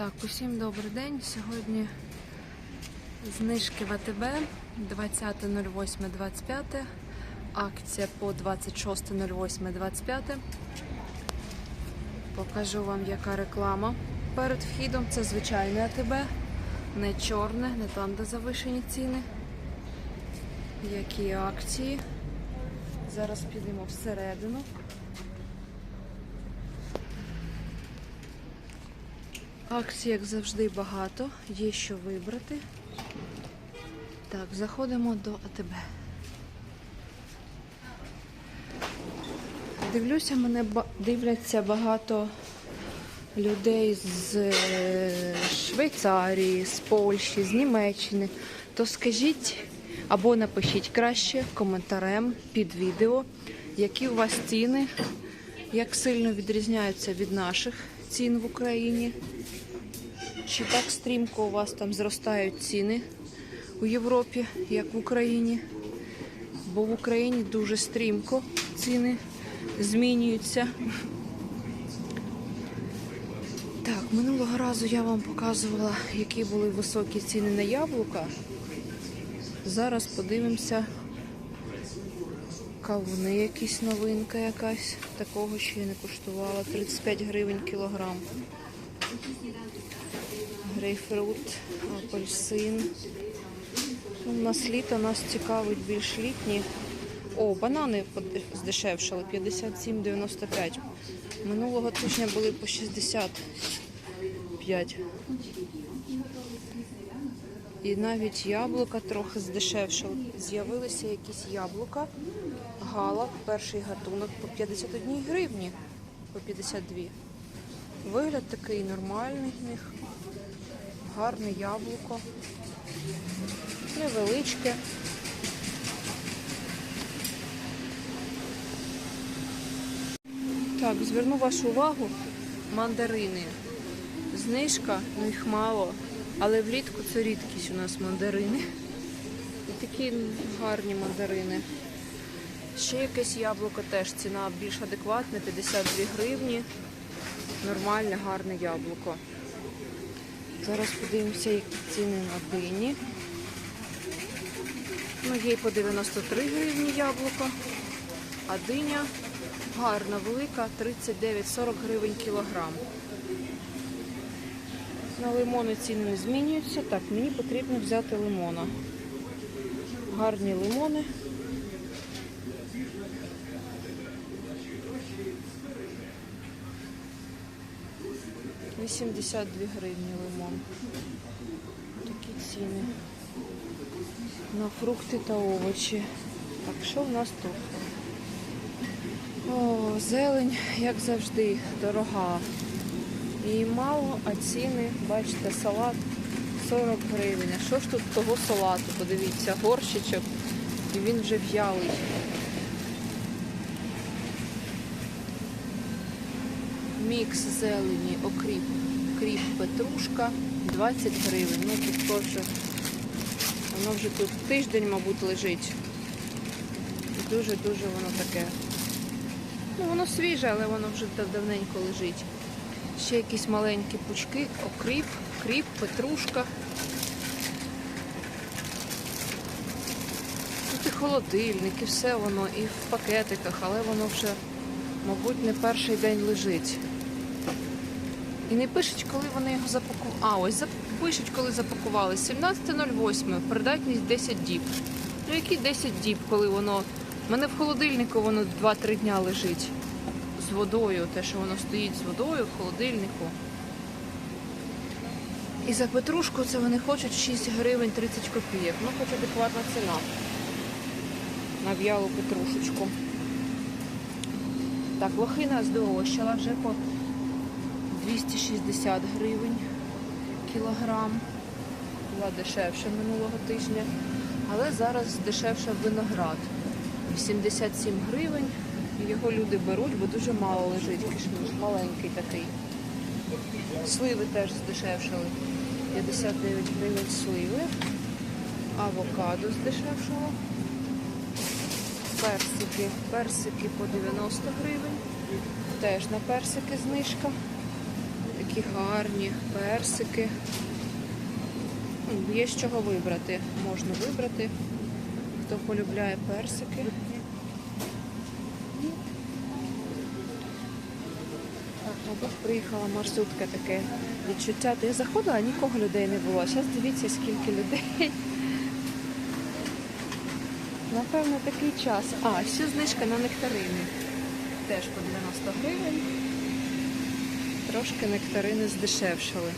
Так, усім добрий день. Сьогодні знижки в АТБ 20.08.25. Акція по 26.08.25. Покажу вам, яка реклама. Перед вхідом це звичайне АТБ, не чорне, не там, де завишені ціни. Які акції. Зараз підемо всередину. Акцій, як завжди, багато, є що вибрати. Так, заходимо до АТБ. Дивлюся, мене дивляться багато людей з е, Швейцарії, з Польщі, з Німеччини. То скажіть або напишіть краще коментарем під відео, які у вас ціни, як сильно відрізняються від наших цін в Україні. Чи так стрімко у вас там зростають ціни у Європі, як в Україні? Бо в Україні дуже стрімко ціни змінюються. Так, минулого разу я вам показувала, які були високі ціни на яблука. Зараз подивимося. Кавуни якісь новинка якась. Такого ще я не куштувала. 35 гривень кілограм грейпфрут, апельсин. У нас літо нас цікавить більш літні. О, банани здешевшали 57,95. Минулого тижня були по 65. І навіть яблука трохи здешевшали. З'явилися якісь яблука. Гала, перший гатунок по 51 гривні, по 52. Вигляд такий нормальний в них. Гарне яблуко. Невеличке. Так, зверну вашу увагу. Мандарини. Знижка, ну їх мало. Але влітку це рідкість у нас мандарини. І такі гарні мандарини. Ще якесь яблуко теж ціна більш адекватна, 52 гривні. Нормальне, гарне яблуко. Зараз подивимося, які ціни на дині. Ну, є й по 93 гривні яблуко, а диня гарна, велика, 39-40 гривень кілограм. На лимони ціни не змінюються. Так, мені потрібно взяти лимона. Гарні лимони. Вісімдесят дві гривні лимон. Такі ціни. На фрукти та овочі. Так, що в нас тут? О, зелень, як завжди, дорога. І мало, а ціни, бачите, салат 40 гривень. А що ж тут того салату? Подивіться, горщичок, і він вже в'ялий. Мікс зелені, окріп, кріп, петрушка 20 гривень. Ну тут теж, воно вже тут тиждень, мабуть, лежить. Дуже-дуже воно таке. Ну, воно свіже, але воно вже давненько лежить. Ще якісь маленькі пучки, окріп, кріп, петрушка. Тут і холодильник, і все воно, і в пакетиках, але воно вже, мабуть, не перший день лежить. І не пишуть, коли вони його запакували. А, ось пишуть, коли запакували. 17.08, придатність 10 діб. Ну які 10 діб, коли воно. У мене в холодильнику воно 2-3 дня лежить. З водою, те, що воно стоїть з водою в холодильнику. І за петрушку це вони хочуть 6 гривень 30 копійок. Ну, хоч адекватна ціна. На в'ялу петрушечку. Так, лохина здорожчала вже по 260 гривень кілограм. Була дешевша минулого тижня. Але зараз дешевше виноград. 87 гривень. Його люди беруть, бо дуже мало лежить кишміш, маленький такий. Сливи теж здешевшали. 59 гривень сливи. Авокадо здешевшало. Персики. Персики по 90 гривень. Теж на персики знижка. Які гарні персики. Є з чого вибрати. Можна вибрати, хто полюбляє персики. Мабуть, приїхала маршрутка таке відчуття. Де я заходила, нікого людей не було. Зараз дивіться, скільки людей. Напевно, такий час. А, ще знижка на нектарини. Теж по 90 гривень. Трошки нектарини здешевшали.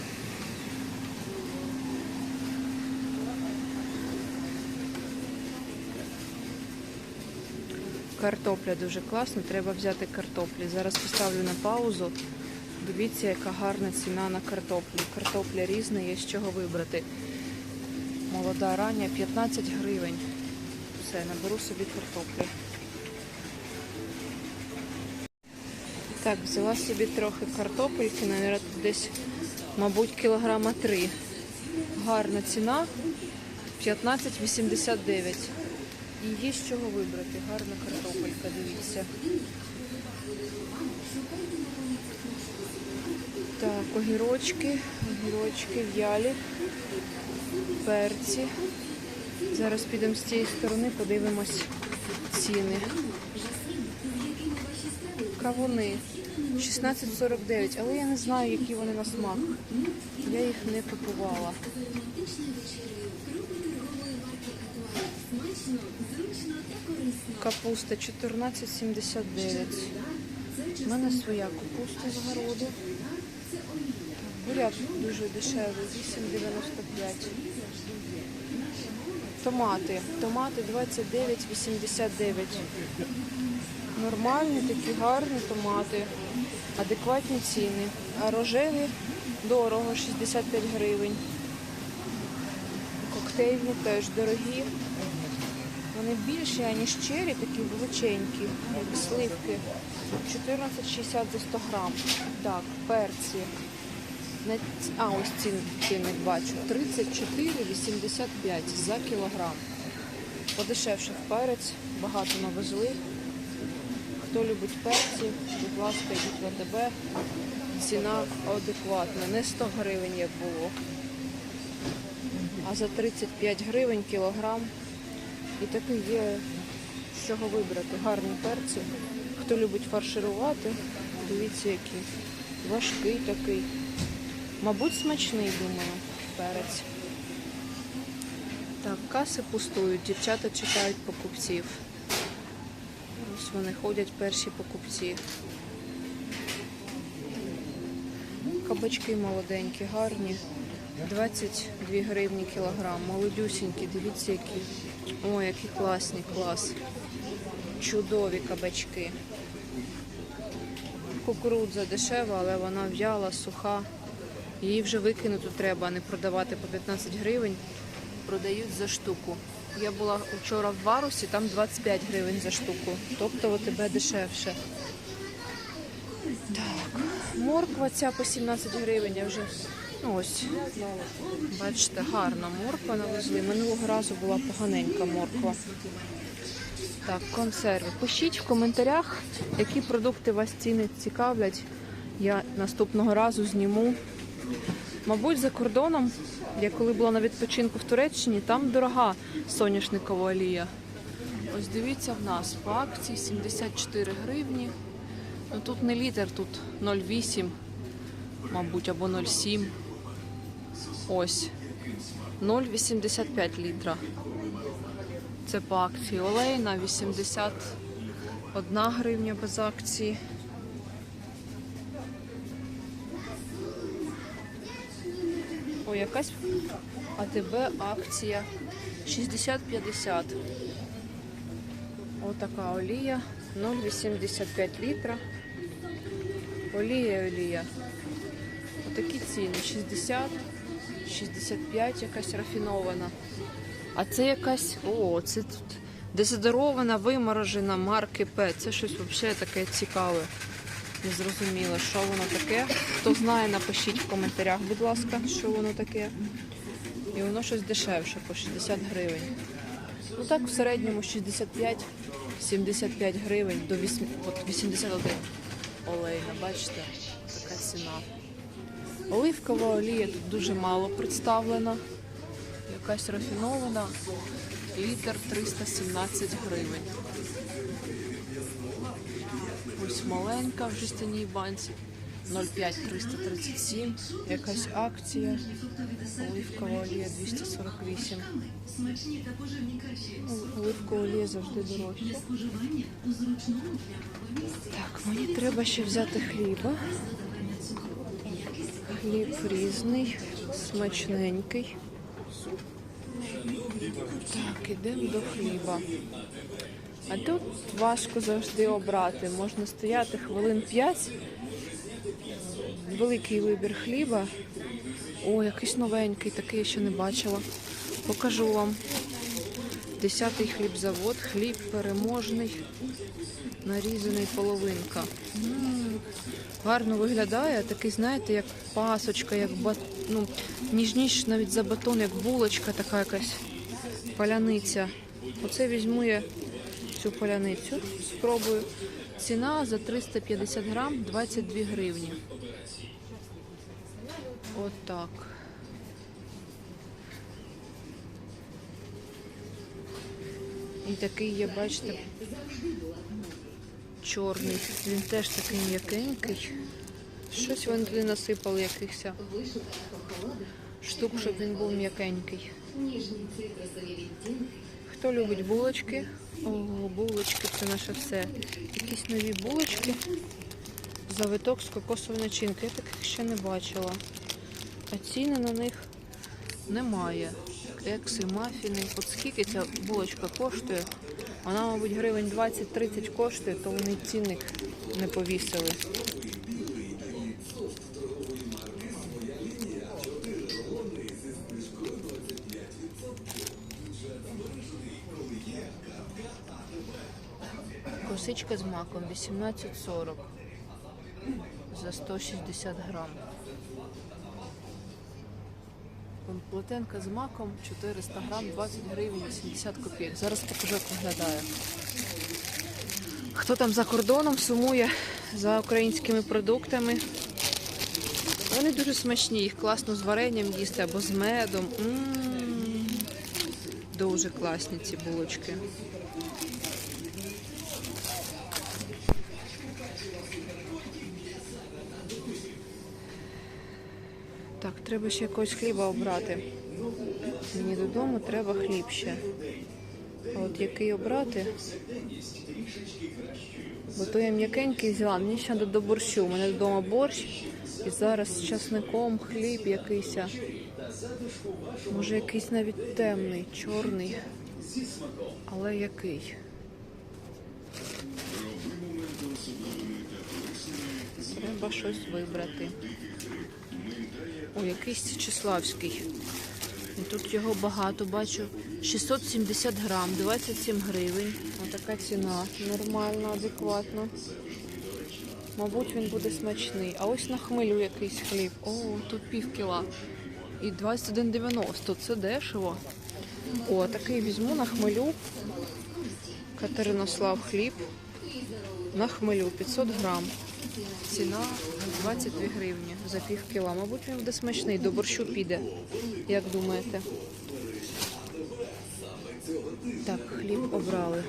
Картопля дуже класна, треба взяти картоплі. Зараз поставлю на паузу. Дивіться, яка гарна ціна на картоплю. Картопля різна, є з чого вибрати. Молода рання 15 гривень. Все, наберу собі картоплі. Так, взяла собі трохи картопельки, навіть десь, мабуть, кілограма три. Гарна ціна 15,89. І є з чого вибрати. Гарна картопелька, дивіться. Так, огірочки, огірочки в'ялі, перці. Зараз підемо з цієї сторони, подивимось ціни. Кавуни 16,49, але я не знаю, які вони на смак. Я їх не купувала. Капуста 14,79. У мене своя капуста з городу. Буряк дуже дешевий, 8,95. Томати. Томати 29,89. Нормальні, такі гарні томати. Адекватні ціни. А рожеві дорого, 65 гривень. Коктейльні теж дорогі. Вони більші, аніж чері, такі величенькі, як сливки. 14,60 за 100 грам. Так, перці. А, ось ціни, цінник бачу. 34,85 за кілограм. Подешевших перець, багато навезли. Хто любить перці, будь ласка, йдіть в АТБ. Ціна адекватна, не 100 гривень, як було, а за 35 гривень кілограм. І такий є з чого вибрати. Гарні перці. Хто любить фарширувати, дивіться, який. Важкий такий. Мабуть, смачний, думаю, перець. Так, каси пустують, дівчата чекають покупців. Вони ходять перші покупці. Кабачки молоденькі, гарні. 22 гривні кілограм. Молодюсінькі, дивіться, які. Ой, які класні, клас. Чудові кабачки. Кукурудза дешева, але вона в'яла, суха. Її вже викинути треба, а не продавати по 15 гривень. Продають за штуку. Я була вчора в Варусі, там 25 гривень за штуку. Тобто тебе дешевше. Так, морква ця по 17 гривень, я вже. Ну ось, бачите, гарна морква навезли. Минулого разу була поганенька морква. Так, консерви. Пишіть в коментарях, які продукти вас ціни цікавлять. Я наступного разу зніму. Мабуть, за кордоном, я коли була на відпочинку в Туреччині, там дорога соняшникова олія. Ось дивіться в нас по акції 74 гривні. Ну тут не літр, тут 0,8, мабуть, або 0,7. Ось. 0,85 літра. Це по акції олейна 81 гривня без акції. О, якась АТБ акція 60-50. Отака олія 0,85 літра. Олія, олія. Отакі ціни 60, 65 якась рафінована. А це якась. О, це тут дезодорована, виморожена марки П. Це щось взагалі таке цікаве. Не зрозуміло, що воно таке. Хто знає, напишіть в коментарях, будь ласка, що воно таке. І воно щось дешевше, по 60 гривень. Ну так, в середньому 65-75 гривень до 8, от 81 олейна, бачите, така ціна. Оливкова олія тут дуже мало представлена. Якась рафінована. Літр 317 гривень. Маленька в жестяній банці. 0,5 337. Якась акція. Оливкова олія 248. Ну, Оливкова олія завжди дорожча. Так, мені треба ще взяти хліба. Хліб різний, смачненький. Так, ідемо до хліба. А тут важко завжди обрати. Можна стояти хвилин 5. Великий вибір хліба. О, якийсь новенький, такий я ще не бачила. Покажу вам. Десятий хлібзавод, хліб переможний, нарізаний половинка. М, Гарно виглядає, такий, знаєте, як пасочка, як бат... ну, ніжніш навіть за батон, як булочка, така якась паляниця. Оце візьму я цю паляницю, спробую. Ціна за 350 грам 22 гривні. От так. І такий є, бачите, чорний. Він теж такий м'якенький. Щось вони туди насипали якихось штук, щоб він був м'якенький. Хто любить булочки? О, булочки це наше все. Якісь нові булочки. Завиток з кокосової начинки. Я таких ще не бачила. А ціни на них немає. Екси, мафіни. От скільки ця булочка коштує? Вона, мабуть, гривень 20-30 коштує, то вони цінник не повісили. Косичка з маком 18,40 за 160 грам. Плетенка з маком 400 грам, 20 гривень 80 копійок. Зараз покажу, як виглядає. Хто там за кордоном сумує за українськими продуктами? Вони дуже смачні, їх класно з варенням їсти або з медом. М, Дуже класні ці булочки. Так, треба ще якогось хліба обрати. Мені додому треба хліб ще. А от який обрати? Бо то я м'якенький взяла, мені ще до, борщу. У мене вдома борщ. І зараз з часником хліб якийсь. Може якийсь навіть темний, чорний. Але який? Треба щось вибрати. О, якийсь Числавський. Тут його багато бачу. 670 грам, 27 гривень. Отака ціна. Нормальна, адекватна. Мабуть, він буде смачний. А ось на хмелю якийсь хліб. О, тут пів кіла. І 21,90. Це дешево. О, такий візьму на хмелю. Катеринослав хліб. На хмелю 500 грам. Ціна 22 гривні за пів кіла. Мабуть, він буде смачний, до борщу піде. Як думаєте? Так, хліб обрали.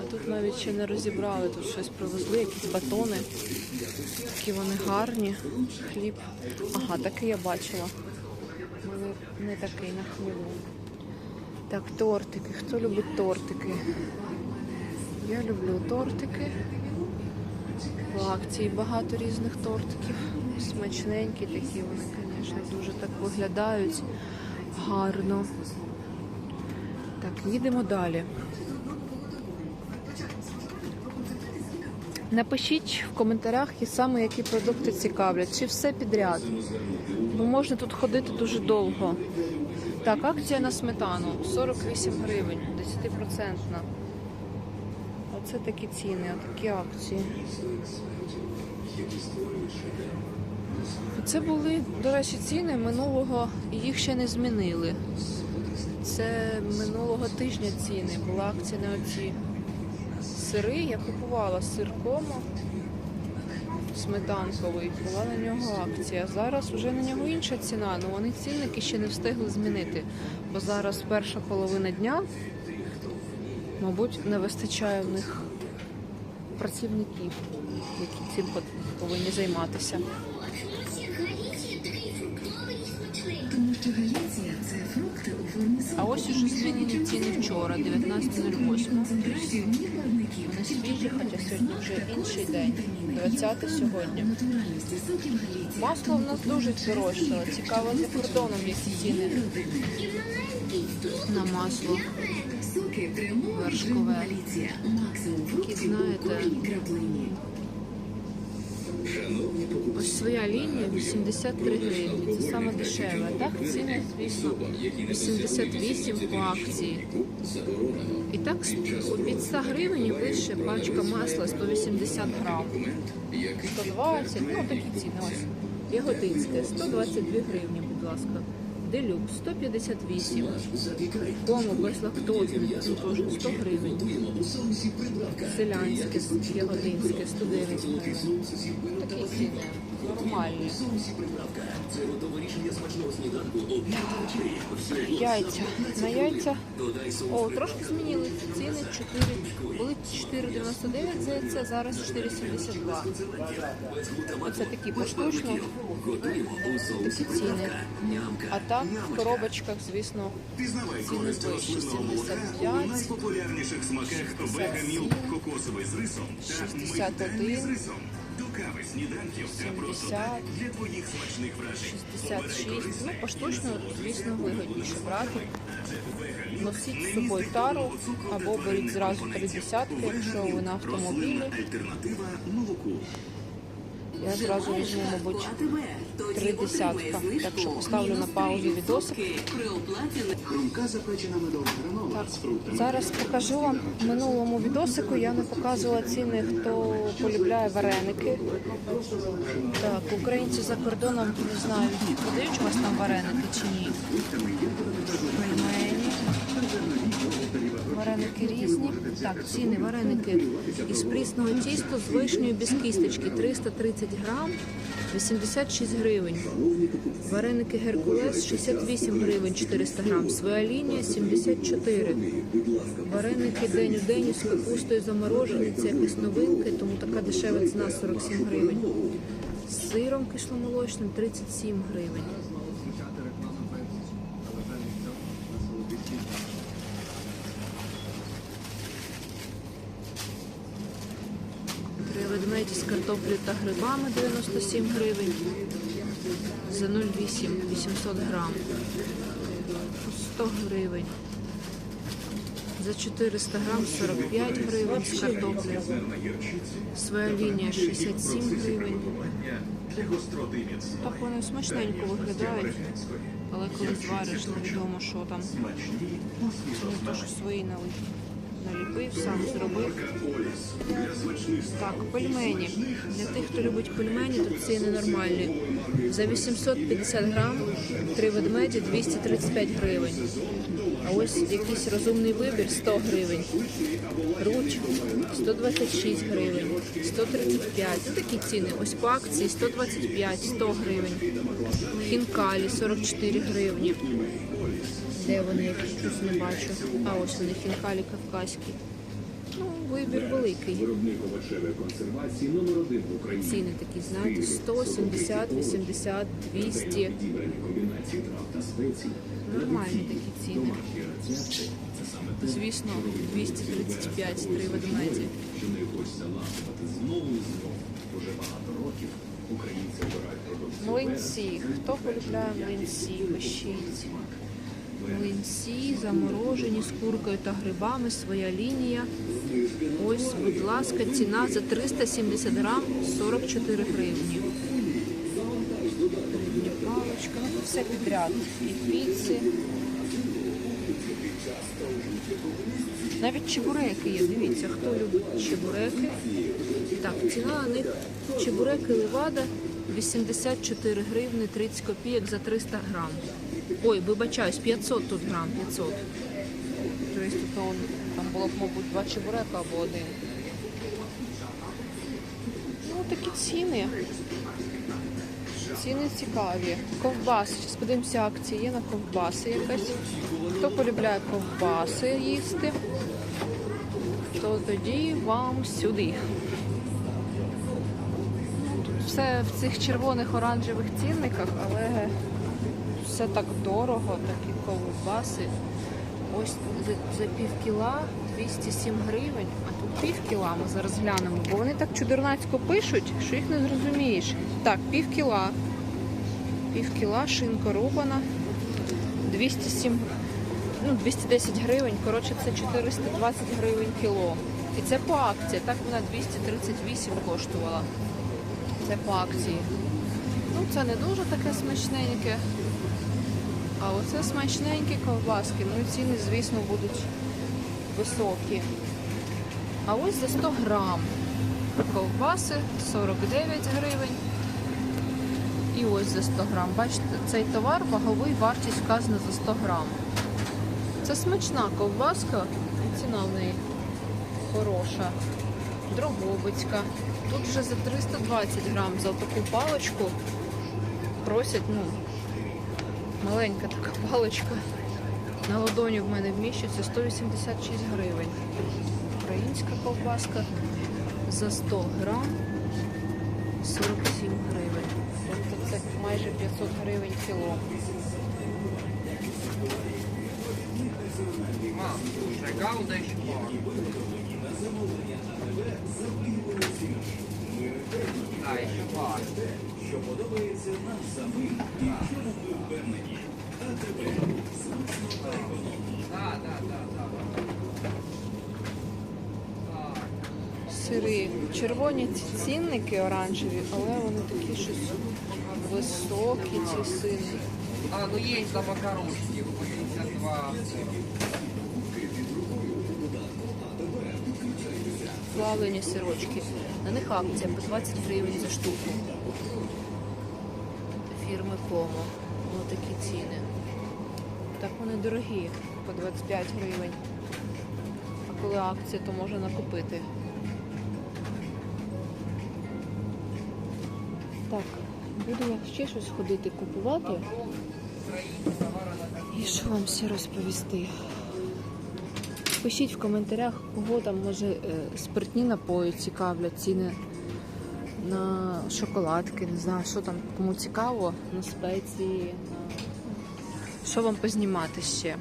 А тут навіть ще не розібрали, тут щось привезли, якісь батони. Такі вони гарні. Хліб. Ага, такий я бачила. Не такий на хмелю. Так, тортики. Хто любить тортики? Я люблю тортики. В акції багато різних тортиків. Смачненькі такі вони, звісно, дуже так виглядають гарно. Так, їдемо далі. Напишіть в коментарях, і саме які продукти цікавлять, чи все підряд. Бо можна тут ходити дуже довго. Так, акція на сметану 48 гривень, 10%. Оце такі ціни, такі акції. Це були, до речі, ціни минулого, їх ще не змінили. Це минулого тижня ціни. Була акція на оці сири. Я купувала сир комо сметанковий. Була на нього акція. Зараз вже на нього інша ціна, але вони цінники ще не встигли змінити. Бо зараз перша половина дня, мабуть, не вистачає в них працівників, які цим повинні займатися. А ось уже змінені ціни вчора, 19.08. концентрацію ні барвників, Вони свіжі, хоча сьогодні вже інший день, 20 сьогодні. Масло в нас дуже здорожчало. Цікаво за кордоном, які ціни на масло. Максимум фруктів знаєте. Ось своя лінія 83 гривні. Це саме дешеве. Так, ціни, звісно, 88 по акції. І так від 100 гривень вище пачка масла 180 грам. 120, ну такі ціни. Ось. Яготинське 122 гривні, будь ласка. Делюкс 158. Кому безлактозне, ну, теж 100 гривень. Селянське, ягодинське 109 гривень. Такі ціни нормальні. Яйця. На яйця. О, трошки змінили ціни. 4, були 4,99 за яйця, зараз 4,72. Оце такі поштучно. Такі ціни. А так в коробочках, звісно, ціни вищі. 75, найпопулярніших смаках вегамілк кокосовий з рисом та 61, з рисом. До кави сніданків та просто для твоїх смачних вражень. 66. Ну, поштучно, звісно, вигідніше брати. Носіть з собою тару або беріть зразу три десятки, якщо ви на автомобілі. Альтернатива молоку. Я зразу візьму, мабуть, три десятка. Так що поставлю на паузу відосик. Так, зараз покажу вам в минулому відосику. Я не показувала ціни, хто полюбляє вареники. Так, українці за кордоном не знаю, подають у вас там вареники чи ні. Вареники різні. Так, ціни вареники із прісного тіста з вишнею без кісточки 330 грам, 86 гривень. Вареники Геркулес 68 гривень 400 грам. Своя лінія 74. Вареники день у день з капустою заморожені. Це якісь новинки, тому така дешева ціна 47 гривень. З сиром кисломолочним 37 гривень. З та грибами 97 гривень. За 0,8 800 грам. 100 гривень. За 400 грам 45 гривень з картоплею. Своя лінія 67 гривень. Так вони смачненько виглядають. Але коли звариш, невідомо, що там. Це не то, що свої налив. Наліпив, сам зробив. Так, пельмені. Для тих, хто любить пельмені, тут ціни нормальні. За 850 грам три ведмеді 235 гривень. А ось якийсь розумний вибір 100 гривень. Руч 126 гривень, 135. Ну, такі ціни. Ось по акції 125, 100 гривень. Хінкалі 44 гривні. Де вони, я щось не бачу. А ось вони хінкалі кавказькі. Ну, вибір великий. В. Ціни такі, знаєте, 100, 70, 80, 200. Підібрані комбінації трав та спецій. Нормальні такі ціни. Звісно, 235 три ведмеді. що не хочеться ласувати знову і знову. Уже багато років українці обирають продукцію. Млинці. Хто полюбляє млинці? Пишіть. Млинці заморожені з куркою та грибами. Своя лінія. Ось, будь ласка, ціна за 370 грам 44 гривні. Гривня паличка, ну все підряд. І піци. Навіть чебуреки є. Дивіться, хто любить чебуреки. Так, ціна на них чебуреки левада 84 гривни 30 копійок за 300 грам. Ой, вибачаюсь, 500 тут грам, 500. 300 тонн. Там було б, мабуть, два чебурека або один. Ну, такі ціни. Ціни цікаві. Ковбаси. Зараз подивимося, акції є на ковбаси якась. Хто полюбляє ковбаси їсти, то тоді вам сюди. Все в цих червоних оранжевих цінниках, але все так дорого, такі ковбаси. Ось за пів кіла 207 гривень, а тут пів кіла ми зараз глянемо, бо вони так чудернацько пишуть, що їх не зрозумієш. Так, пів кіла. Пів кіла, шинка рубана, 207, ну 210 гривень, коротше це 420 гривень кіло. І це по акції, так вона 238 коштувала. Це по акції. Ну, це не дуже таке смачненьке. А оце смачненькі ковбаски. Ну і ціни, звісно, будуть високі. А ось за 100 грам ковбаси 49 гривень. І ось за 100 грам. Бачите, цей товар ваговий, вартість вказана за 100 грам. Це смачна ковбаска, ціна в неї хороша. Дрогобицька. Тут вже за 320 грам за таку паличку просять, ну, маленька така паличка. На ладоні в мене вміщується 186 гривень. Українська ковбаска за 100 грам 47 гривень. Тобто це майже 500 гривень кіло. Сири. Червоні ці цінники оранжеві, але вони такі щось високі, ці сири. А, ну есть за макарошки, 82. Плавлені сирочки. На них акція по 20 гривень за штуку. Комо. Ось такі ціни. Так вони дорогі, по 25 гривень. А коли акція, то можна накупити. Так, буду я ще щось ходити купувати. І що вам ще розповісти? Пишіть в коментарях, кого там може е, спиртні напої цікавлять, ціни на шоколадки, не знаю, що там кому цікаво, на спеції, на що вам познімати ще.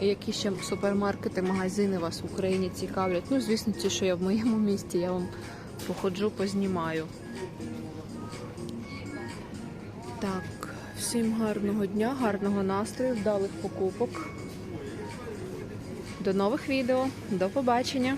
Які ще супермаркети, магазини вас в Україні цікавлять. Ну, звісно, ті, що я в моєму місті, я вам походжу, познімаю. Так, всім гарного дня, гарного настрою, вдалих покупок. До нових відео. До побачення!